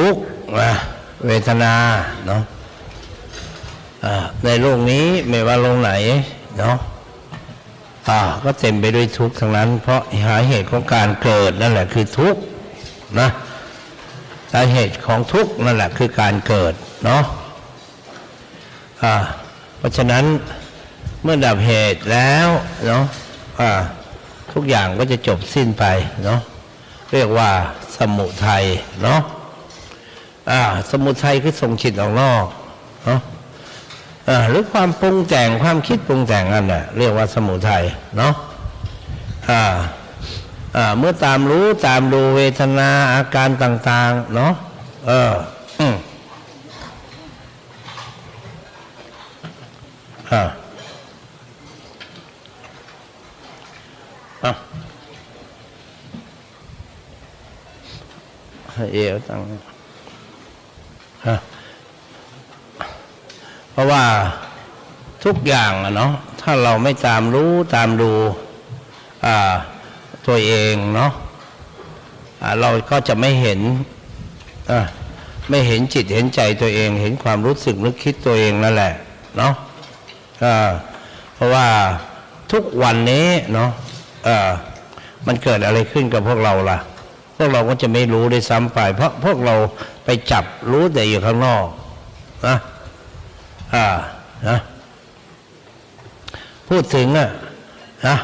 ทุกข์นะเวทนาเนาะในโลกนี้ไม่ว่าโลกไหนเนาะก็เต็มไปด้วยทุกข์ทั้งนั้น เพราะหาเหตุของการเกิดนั่นแหละคือทุกข์นะสาเหตุของทุกข์นั่นแหละคือการเกิดเนาะอ่าเพราะฉะนั้นเมื่อดับเหตุแล้วเนาะอ่าทุกอย่างก็จะจบสิ้นไปเนาะเรียกว่าสมุทัยเนาะ อ่า สมุทัยคือส่งจิตออกนอกเนาะหรือความปรุงแต่งความคิดปรุงแต่งนั่นแหละเรียกว่าสมุทัยเนาะอ่าอ่าเมื่อตามรู้ตามดูเวทนาอาการต่าง ๆ เนาะเอออ่าอะเอวตั้ง เพราะว่าทุกอย่างอะเนาะถ้าเราไม่ตามรู้ตามดูตัวเองเนาะเราก็จะไม่เห็นไม่เห็นจิตเห็นใจตัวเอง เห็นความรู้สึกนึกคิดตัวเองนั่นแหละเนาะเพราะว่าทุกวันนี้เนาะมันเกิดอะไรขึ้นกับพวกเราล่ะ พวกเราก็จะไม่รู้ได้ซ้ำไป เพราะพวกเรา ไปจับรู้แต่อยู่ข้างนอกนะอ่านะพูดถึงอะนะ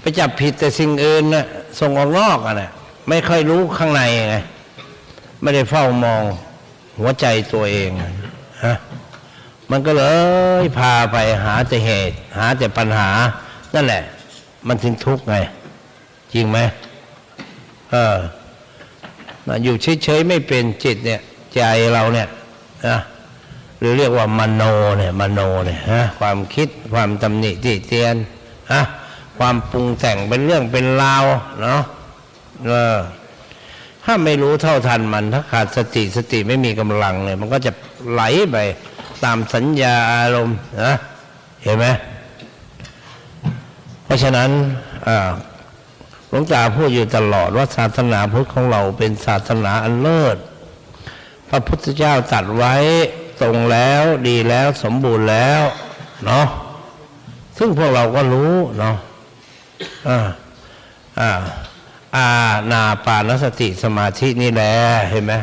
ไปจับผิดแต่สิ่งอื่นนะส่งออกนอกอะนะไม่ค่อยรู้ข้างในไงไม่ได้เฝ้ามองหัวใจตัวเองฮะมันก็เลยพาไปหาแต่เหตุ หาแต่ปัญหา นั่นแหละ มันถึงทุกข์ไง จริงไหมเออ นะอยู่เฉยๆไม่เป็นจิตเนี่ยใจเราเนี่ยนะหรือเรียกว่ามโนเนี่ยมโนเนี่ยฮะความคิดความตำหนิติเตียนฮะความปรุงแต่งเป็นเรื่องเป็นราวเนาะเออถ้าไม่รู้เท่าทันมัน ถ้าขาดสติสติไม่มีกำลังเนี่ยมันก็จะไหลไปตามสัญญาอารมณ์นะเห็นไหมเพราะฉะนั้นอ่า หลวงตาพูดอยู่ตลอดว่าศาสนาพุทธของเราเป็นศาสนาอันเลิศ พระพุทธเจ้าตัดไว้ตรงแล้วดีแล้วสมบูรณ์แล้วเนาะซึ่งพวกเราก็รู้เนาะอ่าอ่าอานาปานสติสมาธินี่แหละเห็นไหม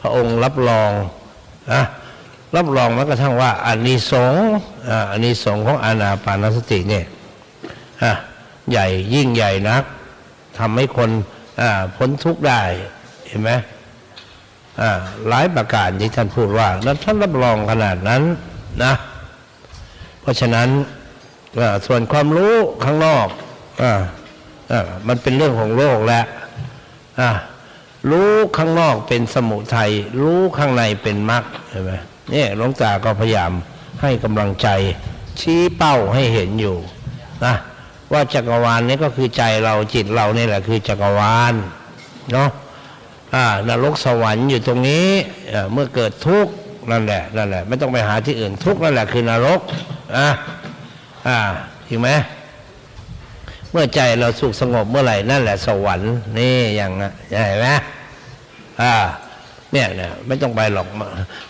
พระองค์รับรองนะรับรองแม้กระทั่งว่าอานิสงส์อานิสงส์ของอานาปานสติเนี่ยใหญ่ยิ่งใหญ่นัก ทำให้คนพ้นทุกข์ได้เห็นไหมหลายประการที่ท่านพูดว่า แล้วท่านรับรองขนาดนั้นนะ เพราะฉะนั้นส่วนความรู้ข้างนอกออมันเป็นเรื่องของโลกแล้วรู้ข้างนอกเป็นสมุทัยรู้ข้างในเป็นมรรคเห็นไหมนี่หลวงตาก็พยายามให้กำลังใจชี้เป้าให้เห็นอยู่นะ ว่าจักรวาลนี้ก็คือใจเราจิตเรานี่แหละคือจักรวาลเนาะอ่านรกสวรรค์อยู่ตรงนี้เมื่อเกิดทุกข์นั่นแหละนั่นแหละไม่ต้องไปหาที่อื่นทุกข์นั่นแหละคือนรกอ่าอ่าจริงไหมเมื่อใจเราสุขสงบเมื่อไหร่นั่นแหละสวรรค์นี่อย่างนะใช่ไหมอ่าเนี่ยเนี่ยไม่ต้องไปหรอก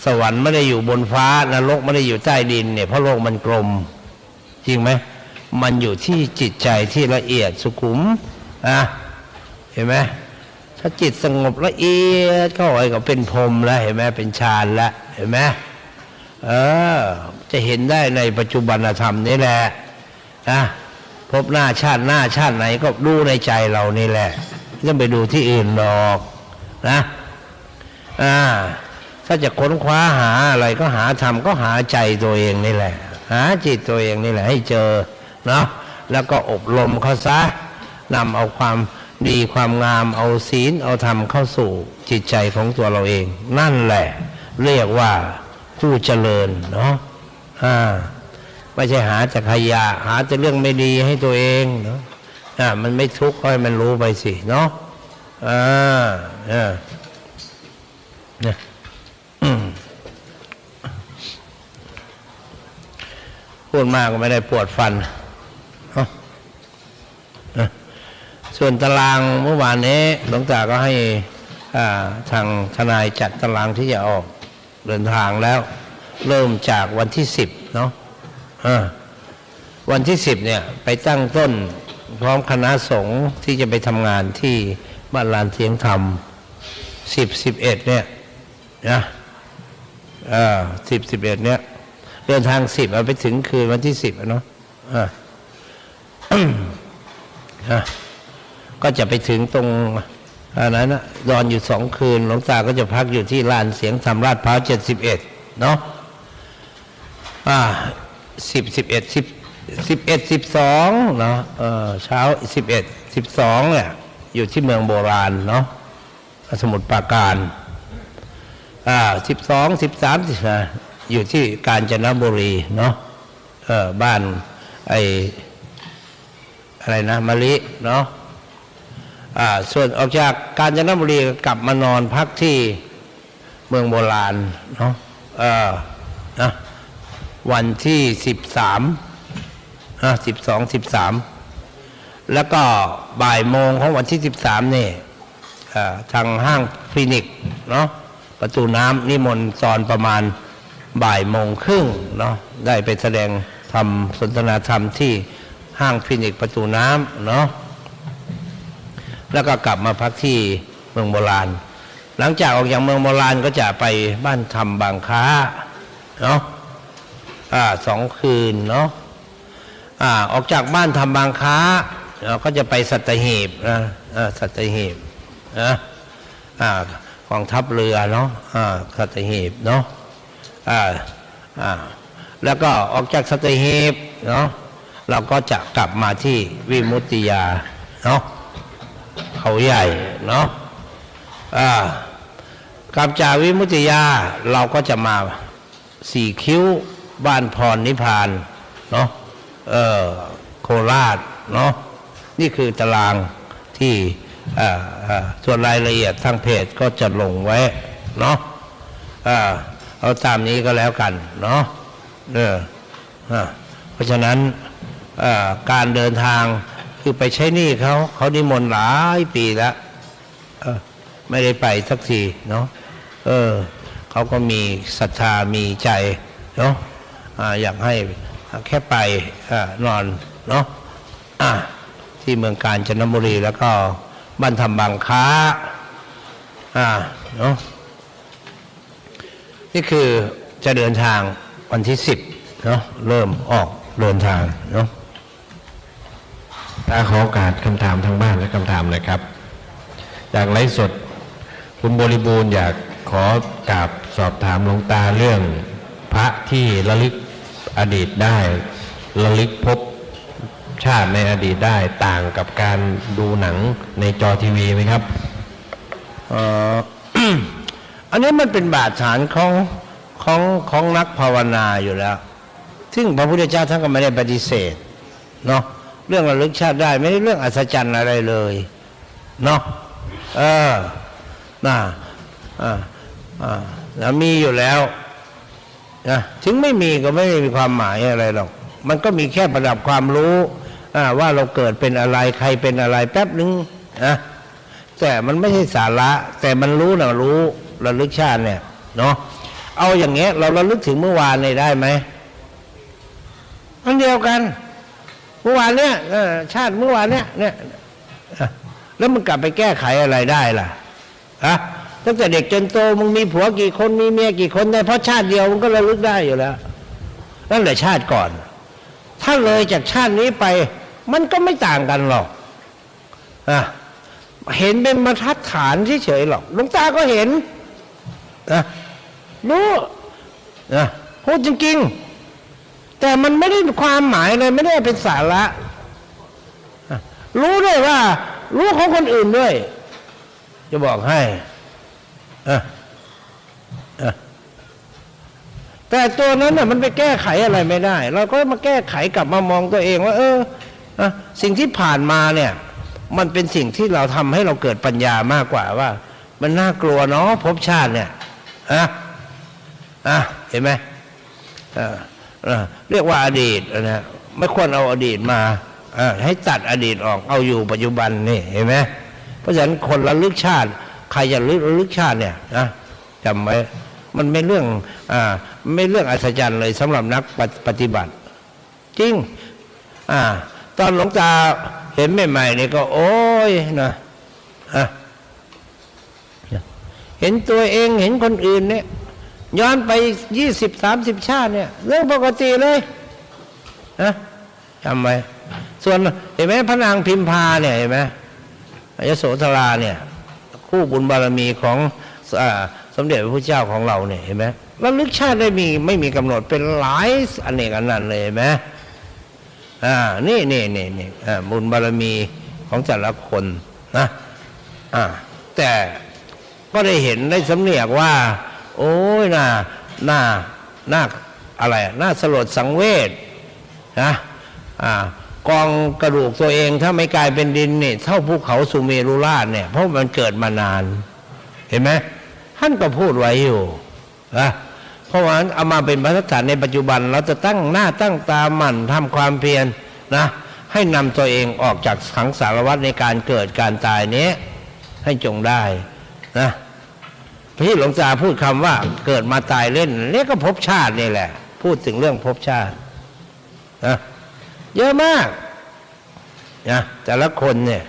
สวรรค์ไม่ได้อยู่บนฟ้านรกไม่ได้อยู่ใต้ดินเนี่ยเพราะโลกมันกลม จริงไหม มันอยู่ที่จิตใจที่ละเอียดสุขุมอะเห็นไหมถ้าจิตสงบละเอียดเข้าไปก็เป็นพรมแล้วเห็นไหมเป็นฌานแล้วเห็นไหมเออ จะเห็นได้ในปัจจุบันธรรมนี่แหละนะพบหน้าชาติหน้าชาติไหนก็ดูในใจเรานี่แหละไม่ต้องไปดูที่อื่นหรอกนะอ่าถ้าจะค้นคว้าหาอะไรก็หาธรรมก็หาใจตัวเองนี่แหละ หาจิตตัวเองนี่แหละ ให้เจอ นะแล้วก็อบรมเขาซะนำเอาความดีความงามเอาศีลเอาธรรมเข้าสู่จิตใจของตัวเราเอง นั่นแหละ เรียกว่าผู้เจริญเนาะอ่าไม่ใช่หาแต่ขยะหาแต่เรื่องไม่ดีให้ตัวเองเนาะอ่ามันไม่ทุกข์ก็ให้มันรู้ไปสิเนาะอ่าอ่าเนี่ยพูดมากก็ไม่ได้ปวดฟันเอ้าเอ้า ส่วนตารางเมื่อวานนี้หลวงตาก็ให้ทางทนายจัดตารางที่จะออกเดินทางแล้ว เริ่มจากวันที่สิบเนาะอ่าวันที่สิบเนี่ยไปตั้งต้นพร้อมคณะสงฆ์ที่จะไปทำงานที่บ้านลานเทียงธรรมสิบสิบเอ็ดเนี่ยนะสิบสิบเอ็ดเนี่ยเดินทางสิบเอาไปถึงคืนวันที่สิบเนาะอ่าอะ ก็จะไปถึงตรงอันนั้นนะอนอยู่สองคืน หลวงตาก็จะพักอยู่ที่ลานเสียงธรรมราชพร้าวเจ็ดสิบเอ็ดเนาะอ่าสิบสิบเอ็ดสิบสิบเอ็ดสิบสองเนาะเออเช้าสิบเอ็ดสิบสองเนี่ยอยู่ที่เมืองโบราณเนาะสมุทรปราการอ่าสิบสองสิบสามสิบอยู่ที่กาญจนบุรีเนาะเออบ้านไออะไรนะมะลิเนาะ ส่วนออกจากกาญจนบุรีกลับมานอนพักที่เมืองโบราณเนาะเออนะวันที่สิบสามอ่าสิบสองสิบสามแล้วก็บ่ายโมงของวันที่สิบสามนี่ทางห้างฟินิกเนาะประตูน้ำนิมนต์ตอนประมาณบ่ายโมงครึ่งเนาะได้ไปแสดงทำสนทนาธรรมที่ห้างฟินิกประตูน้ำเนาะ แล้วก็กลับมาพักที่เมืองโบราณ หลังจากออกจากเมืองโบราณก็จะไปบ้านธรรมบางค้าเนาะอ่าสองคืนเนาะอ่าออกจากบ้านทำบางค้าเราก็จะไปสัตหีบนะสัตหีบนะอ่ากองทัพเรือเนาะสัตหีบเนาะแล้วก็ออกจากสัตหีบเนาะเราก็จะกลับมาที่วิมุตติยาเนาะ เขาใหญ่เนาะอ่ากับจาวิมุติยาเราก็จะมาสี่คิ้วบ้านพรนิพานเนาะเออโคราชเนาะนี่คือตารางที่ส่วนรายละเอียดทางเพจก็จะลงไว้เนาะเอาตามนี้ก็แล้วกันเนาะเออเพราะฉะนั้นการเดินทาง คือไปใช้หนี้เขาเขานิมนต์หลายปีแล้วเออไม่ได้ไปสักทีเนาะเออเขาก็มีศรัทธามีใจเนาะอ่าอยากให้แค่ไปอนอนเนาะอะที่เมืองกาญจนบุรีแล้วก็บ้านทำบางค้าอ่าเนาะนี่คือจะเดินทางวันที่สิบเนาะเริ่มออกเดินทางเนาะ ตาขอโอกาสคำถามทางบ้านและคำถามนะครับ จากไลฟ์สดคุณบริบูรณ์อยากขอกราบสอบถามหลวงตาเรื่อง พระที่ระลึกอดีตได้ ระลึกพบชาติในอดีตได้ต่างกับการดูหนังในจอทีวีไหมครับเอ่อ อันนี้มันเป็นบาดฐานของของของนักภาวนาอยู่แล้ว ซึ่งพระพุทธเจ้าท่านก็ไม่ได้ปฏิเสธเนาะ เรื่องระลึกชาติได้ ไม่ได้เรื่องอัศจรรย์อะไรเลยเนาะเออน่ะอ่าอ่ามีอยู่แล้วนะถึงไม่มีก็ไม่ได้มีความหมายอะไรหรอก มันก็มีแค่ประดับความรู้อ่าว่าเราเกิดเป็นอะไรใครเป็นอะไรแป๊บนึงนะแต่มันไม่ใช่สาระ แต่มันรู้นะรู้ระลึกชาติเนี่ยเนาะเอาอย่างเงี้ย เราระลึกถึงเมื่อวานเนี่ยได้ไหมอันเดียวกัน มื่อวานเนี่ยชาติเมื่อวานเนี่ยเนี่ยแล้วมึงกลับไปแก้ไขอะไรได้ล่ะอะตั้งแต่เด็กจนโตมึงมีผัวกี่คนมีเมียกี่คนได้เพราะชาติเดียวมึงก็ระลึกได้อยู่แล้วนั่นแหละชาติก่อน ถ้าเลยจากชาตินี้ไป มันก็ไม่ต่างกันหรอกอะเห็นเป็นบรรทัดฐานเฉยๆหรอกหลวงตาก็เห็นนะรู้นะพูดจริงๆ แต่มันไม่ได้ความหมายเลยไม่ได้เป็นสาระนะรู้ด้วยว่า รู้ของคนอื่นด้วย จะบอกให้แต่ตัวนั้นน่ะมันไปแก้ไขอะไรไม่ได้ เราก็มาแก้ไขกลับมามองตัวเองว่า เออสิ่งที่ผ่านมาเนี่ย มันเป็นสิ่งที่เราทำให้เราเกิดปัญญามากกว่าว่า มันน่ากลัวเนาะภพชาติเนี่ยอะอะเห็นไหมเออ เรียกว่าอดีตนะไม่ควรเอาอดีตมาให้ตัดอดีตออกเอาอยู่ปัจจุบันนี่เห็นไหมเพราะฉะนั้นคนระลึกชาติ ใครจะลึกลึกชาติเนี่ยนะจำไว้มันไม่เรื่องอ่าไม่เรื่องอัศจรรย์เลยสำหรับนักปฏิปฏิบัติ จริง อ่า ตอนหลวงตาเห็นใหม่ๆนี่ก็ โอ้ยนะอะเห็นตัวเองเห็นคนอื่นเนี่ย ย้อนไปยี่สิบสามสิบชาติเนี่ย เรื่องปกติเลยนะจำไว้ส่วนเห็นไหมพระนางพิมพาเนี่ยเห็นไหมยโสธราเนี่ย คู่บุญบารมีของอสมเด็จพระพุทธเจ้าของเราเนี่ยเห็นไหมระลึกชาติได้มีไม่มีกำหนดเป็นหลายอันเนกอันนั้นเลยเห็นไหมอ่านี่นี่นี่นี่บุญบารมีของแต่ละคนนะอ่าแต่ก็ได้เห็นได้สำเนียกว่า โอ้ยน่าน่าน่าอะไรน่าสลดสังเวชนะอ่ากองกระดูกตัวเองถ้าไม่กลายเป็นดินเนี่ยเท่าภูเขาสุเมรุราชเนี่ยเพราะมันเกิดมานาน เห็นไหมท่านก็พูดไว้อยู่นะเพราะว่าเอามาเป็นบรรทัดฐานในปัจจุบัน เราจะตั้งหน้าตั้งตาหมั่นทำความเพียรนะให้นำตัวเองออกจากสังสารวัฏในการเกิดการตายนี้ให้จงได้นะ พี่หลวงตาพูดคำว่าเกิดมาตายเล่นนี่ก็ภพชาตินี่แหละ พูดถึงเรื่องภพชาตินะเยอะมากนะแต่ละคนเนี่ย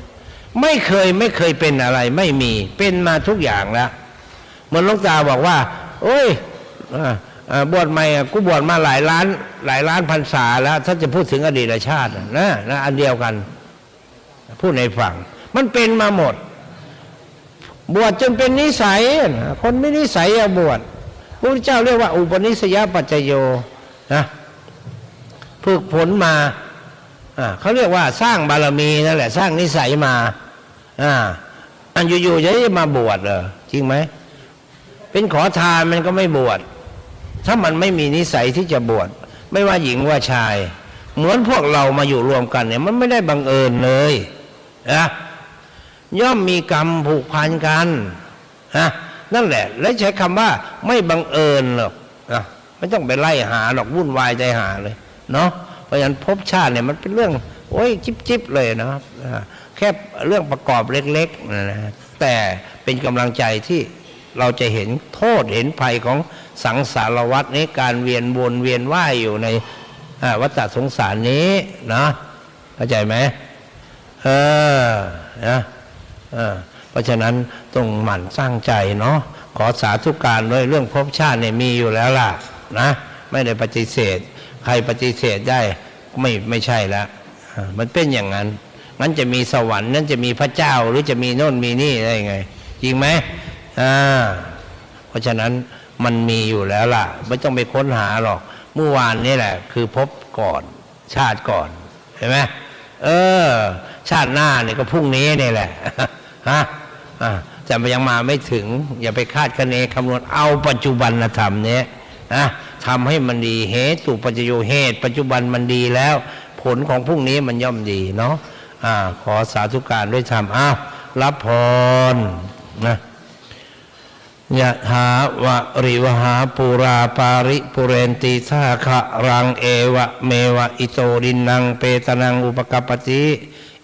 ไม่เคยไม่เคยเป็นอะไร ไม่มีเป็นมาทุกอย่างแล้วเหมือนหลวงตาบอกว่า โอ้ยออบวชใหม่กูบวชมาหลายล้าน หลายล้านพรรษาแล้ว ถ้าจะพูดถึงอดีตชาตินะนะอันเดียวกัน พูดในฝั่ง มันเป็นมาหมด บวชจนเป็นนิสัย คนไม่นิสัยอะบวชพระพุทธเจ้าเรียกว่า อุปนิสยปัจจโยนะฝึกผลมาอ่าเขาเรียกว่าสร้างบารมีนั่นแหละ สร้างนิสัยมาอ่าอันอยู่ๆจะมาบวชเหรอจริงไหมเป็นขอทานมันก็ไม่บวชถ้ามันไม่มีนิสัยที่จะบวชไม่ว่าหญิงว่าชาย เหมือนพวกเรามาอยู่รวมกันเนี่ย มันไม่ได้บังเอิญเลยนะ ย่อมมีกรรมผูกพันกันนะนั่นแหละ และใช้คำว่าไม่บังเอิญหรอกนะไม่ต้องไปไล่หาหรอกวุ่นวายใจหาเลย เนาะเพราะฉะนั้นภพชาติเนี่ยมันเป็นเรื่อง โอ้ยจิบจิบเลยนะครับแค่เรื่องประกอบเล็กๆนะแต่เป็นกำลังใจที่เราจะเห็นโทษเห็นภัยของสังสารวัฏนี้การเวียนวนเวียนว่ายอยู่ในวัฏสงสารนี้นะเข้าใจไหมเออนะ เพราะฉะนั้นต้องหมั่นสร้างใจเนาะขอสาธุการด้วยเรื่องภพชาติเนี่ยมีอยู่แล้วล่ะนะไม่ได้ปฏิเสธ ใครปฏิเสธได้ไม่ไม่ใช่ล้วอ่ามันเป็นอย่างนั้นงั้นจะมีสวรรค์นั้นจะมีพระเจ้าหรือจะมีโน่นมีนี่ได้ไงจริงไหมอ่าเพราะฉะนั้นมันมีอยู่แล้วล่ะ ไม่ต้องไปค้นหาหรอกเมื่อวานนี่แหละ คือพบก่อนชาติก่อนเห็นไหมเออ ชาติหน้าเนี่ยก็พรุ่งนี้นี่แหละ ฮะอ่าแต่มันยังมาไม่ถึง อย่าไปคาดคะเนคำนวณเอาปัจจุบันธรรมเนี้ยนะทำให้มันดีเหตุปัจจโยเหตุ ปัจจุบันมันดีแล้ว ผลของพรุ่งนี้มันย่อมดีเนาะอ่าขอสาธุการด้วยธรรมอ้าวรับพรนะยะถาวะริวหาปูราปาริปุเรนติสาคะรังเอวะ เมวะอิโตดินัง เปตนังอุปกปติ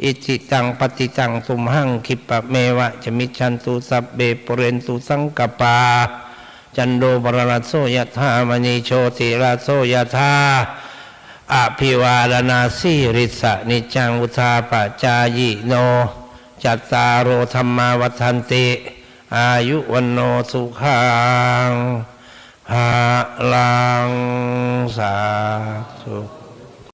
อิจิตังปฏิตังตุมหังคิปะเมวะจะมิชันตุสัพเบปุเรนตุสังกปา จันโดปรณโสยธามณีโชติราโสยธาอภิวาดนาสีริสะนิจังอุทาปจายิโน จัตตารโอธรรมาวัฏันติ อายุวันโนสุขังภาลังสาธุ